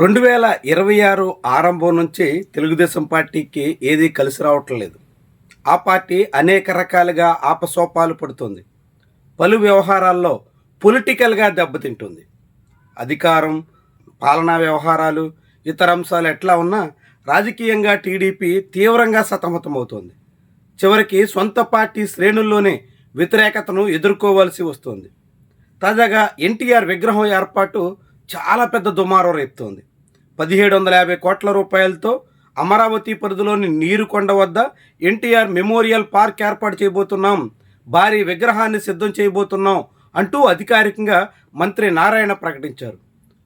రెండు వేల ఇరవై ఆరు ఆరంభం నుంచి తెలుగుదేశం పార్టీకి ఏదీ కలిసి రావటం లేదు. ఆ పార్టీ అనేక రకాలుగా ఆపసోపాలు పడుతుంది. పలు వ్యవహారాల్లో పొలిటికల్గా దెబ్బతింటుంది. అధికారం పాలనా వ్యవహారాలు ఇతర అంశాలు ఎట్లా ఉన్నా రాజకీయంగా టీడీపీ తీవ్రంగా సతమతమవుతోంది. చివరికి సొంత పార్టీ శ్రేణుల్లోనే వ్యతిరేకతను ఎదుర్కోవాల్సి వస్తుంది. తాజాగా ఎన్టీఆర్ విగ్రహం ఏర్పాటు చాలా పెద్ద దుమారం రేపుతోంది. పదిహేడు వందల యాభై కోట్ల రూపాయలతో అమరావతి పరిధిలోని నీరుకొండ వద్ద ఎన్టీఆర్ మెమోరియల్ పార్క్ ఏర్పాటు చేయబోతున్నాం. భారీ విగ్రహాన్ని సిద్ధం చేయబోతున్నాం అంటూ అధికారికంగా మంత్రి నారాయణ ప్రకటించారు.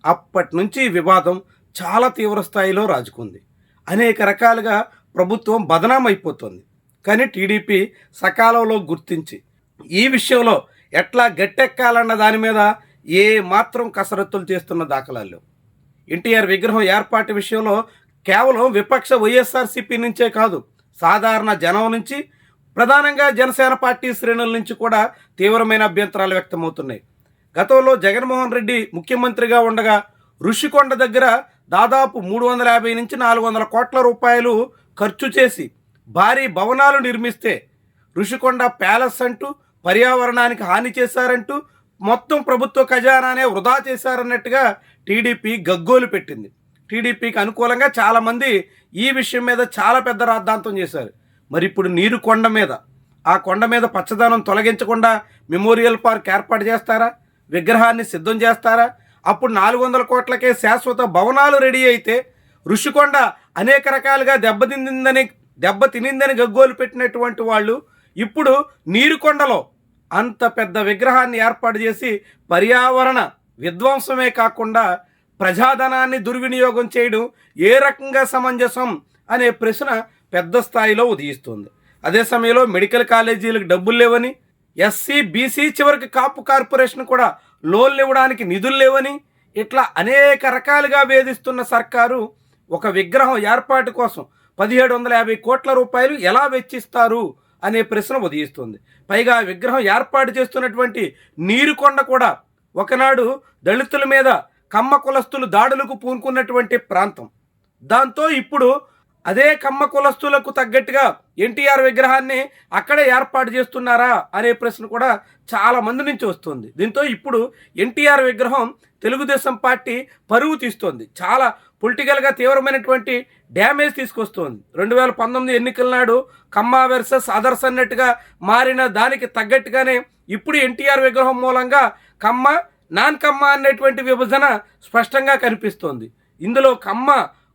అప్పటి నుంచి వివాదం చాలా తీవ్ర స్థాయిలో రాజుకుంది. అనేక రకాలుగా ప్రభుత్వం బదనామైపోతుంది. కానీ టీడీపీ సకాలంలో గుర్తించి ఈ విషయంలో ఎట్లా గట్టెక్కాలన్న దాని మీద ఏ మాత్రం కసరత్తులు చేస్తున్న దాఖలాలు ఎన్టీఆర్ విగ్రహం ఏర్పాటు విషయంలో కేవలం విపక్ష వైఎస్ఆర్సీపీ నుంచే కాదు సాధారణ జనం నుంచి ప్రధానంగా జనసేన పార్టీ శ్రేణుల నుంచి కూడా తీవ్రమైన అభ్యంతరాలు వ్యక్తమవుతున్నాయి. గతంలో జగన్మోహన్ రెడ్డి ముఖ్యమంత్రిగా ఉండగా ఋషికొండ దగ్గర దాదాపు మూడు వందల యాభై నుంచి నాలుగు వందల కోట్ల రూపాయలు ఖర్చు చేసి భారీ భవనాలు నిర్మిస్తే ఋషికొండ ప్యాలెస్ అంటూ పర్యావరణానికి హాని చేశారంటూ మొత్తం ప్రభుత్వ ఖజానానే వృధా చేశారన్నట్టుగా టీడీపీ గగ్గోలు పెట్టింది. టీడీపీకి అనుకూలంగా చాలామంది ఈ విషయం మీద చాలా పెద్ద రాద్ధాంతం చేశారు. మరి ఇప్పుడు నీరు కొండ మీద ఆ కొండ మీద పచ్చదనం తొలగించకుండా మెమోరియల్ పార్క్ ఏర్పాటు చేస్తారా? విగ్రహాన్ని సిద్ధం చేస్తారా? అప్పుడు నాలుగు వందల కోట్లకే శాశ్వత భవనాలు రెడీ అయితే ఋషికొండ అనేక రకాలుగా దెబ్బతిందని దెబ్బ తినిందని గగ్గోలు పెట్టినటువంటి వాళ్ళు ఇప్పుడు నీరుకొండలో అంత పెద్ద విగ్రహాన్ని ఏర్పాటు చేసి పర్యావరణ విధ్వంసమే కాకుండా ప్రజాధనాన్ని దుర్వినియోగం చేయడం ఏ రకంగా సమంజసం అనే ప్రశ్న పెద్ద స్థాయిలో ఉదయిస్తుంది. అదే సమయంలో మెడికల్ కాలేజీలకు డబ్బులు లేవని ఎస్సీ బీసీ చివరికి కాపు కార్పొరేషన్ కూడా లోన్లు ఇవ్వడానికి నిధులు లేవని ఇట్లా అనేక రకాలుగా వేధిస్తున్న సర్కారు ఒక విగ్రహం ఏర్పాటు కోసం పదిహేడు వందల యాభై కోట్ల రూపాయలు ఎలా వెచ్చిస్తారు అనే ప్రశ్న ఉదయిస్తుంది. పైగా విగ్రహం ఏర్పాటు చేస్తున్నటువంటి నీరుకొండ కూడా ఒకనాడు దళితుల మీద కమ్మ కులస్తులు దాడులకు పూనుకున్నటువంటి ప్రాంతం. దాంతో ఇప్పుడు అదే కమ్మ కులస్తులకు తగ్గట్టుగా ఎన్టీఆర్ విగ్రహాన్ని అక్కడే ఏర్పాటు చేస్తున్నారా అనే ప్రశ్న కూడా చాలా మంది నుంచి వస్తుంది. దీంతో ఇప్పుడు ఎన్టీఆర్ విగ్రహం తెలుగుదేశం పార్టీ పరువు తీస్తోంది. చాలా పొలిటికల్గా తీవ్రమైనటువంటి డ్యామేజ్ తీసుకొస్తోంది. రెండు వేల పంతొమ్మిది ఎన్నికల నాడు కమ్మ వెర్సెస్ అదర్స్ అన్నట్టుగా మారిన దానికి తగ్గట్టుగానే ఇప్పుడు ఎన్టీఆర్ విగ్రహం మూలంగా కమ్మ నాన్ కమ్మ అనేటువంటి విభజన స్పష్టంగా కనిపిస్తోంది. ఇందులో కమ్మ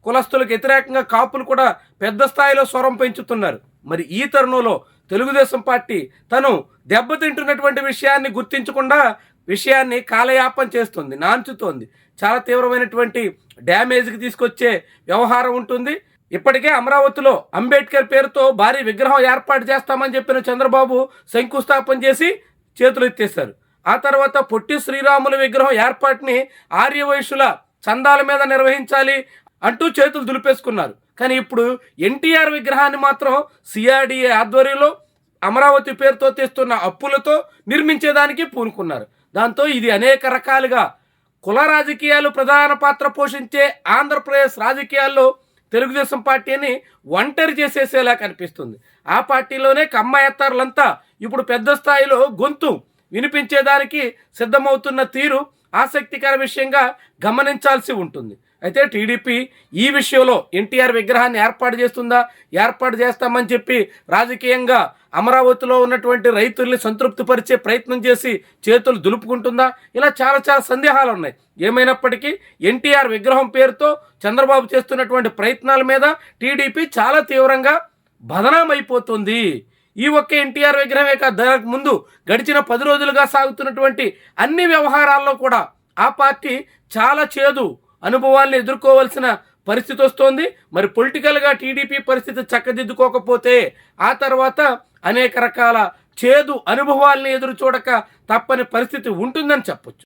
కులస్తులకు వ్యతిరేకంగా కాపులు కూడా పెద్ద స్థాయిలో స్వరం పెంచుతున్నారు. మరి ఈ తరుణంలో తెలుగుదేశం పార్టీ తను దెబ్బతింటున్నటువంటి విషయాన్ని గుర్తించకుండా విషయాన్ని కాలయాపం చేస్తుంది నాంచుతోంది. చాలా తీవ్రమైనటువంటి డ్యామేజ్కి తీసుకొచ్చే వ్యవహారం ఉంటుంది. ఇప్పటికే అమరావతిలో అంబేద్కర్ పేరుతో భారీ విగ్రహం ఏర్పాటు చేస్తామని చెప్పిన చంద్రబాబు శంకుస్థాపన చేసి చేతులు ఎత్తేశారు. ఆ తర్వాత పొట్టి శ్రీరాముల విగ్రహం ఏర్పాటుని ఆర్యవైశ్యుల చందాల మీద నిర్వహించాలి అంటూ చేతులు దులిపేసుకున్నారు. కానీ ఇప్పుడు ఎన్టీఆర్ విగ్రహాన్ని మాత్రం సిఆర్డిఏ ఆధ్వర్యంలో అమరావతి పేరుతో తెస్తున్న అప్పులతో నిర్మించేదానికి పూనుకున్నారు. దాంతో ఇది అనేక రకాలుగా కుల రాజకీయాలు ప్రధాన పాత్ర పోషించే ఆంధ్రప్రదేశ్ రాజకీయాల్లో తెలుగుదేశం పార్టీని ఒంటరి చేసేసేలా కనిపిస్తుంది. ఆ పార్టీలోనే కమ్మ ఎత్తారులంతా ఇప్పుడు పెద్ద స్థాయిలో గొంతు వినిపించేదానికి సిద్ధమవుతున్న తీరు ఆసక్తికర విషయంగా గమనించాల్సి ఉంటుంది. అయితే టీడీపీ ఈ విషయంలో ఎన్టీఆర్ విగ్రహాన్ని ఏర్పాటు చేస్తుందా? ఏర్పాటు చేస్తామని చెప్పి రాజకీయంగా అమరావతిలో ఉన్నటువంటి రైతుల్ని సంతృప్తిపరిచే ప్రయత్నం చేసి చేతులు దులుపుకుంటుందా? ఇలా చాలా చాలా సందేహాలు ఉన్నాయి. ఏమైనప్పటికీ ఎన్టీఆర్ విగ్రహం పేరుతో చంద్రబాబు చేస్తున్నటువంటి ప్రయత్నాల మీద టీడీపీ చాలా తీవ్రంగా బదనామైపోతుంది. ఈ ఒక్క ఎన్టీఆర్ విగ్రహమే కాదు దానికి ముందు గడిచిన పది రోజులుగా సాగుతున్నటువంటి అన్ని వ్యవహారాల్లో కూడా ఆ పార్టీ చాలా చేదు. అనుభవాల్ని ఎదుర్కోవాల్సిన పరిస్థితి వస్తోంది. మరి పొలిటికల్గా టీడీపీ పరిస్థితి చక్కదిద్దుకోకపోతే ఆ తర్వాత అనేక రకాల చేదు అనుభవాల్ని ఎదురు చూడక తప్పని పరిస్థితి ఉంటుందని చెప్పొచ్చు.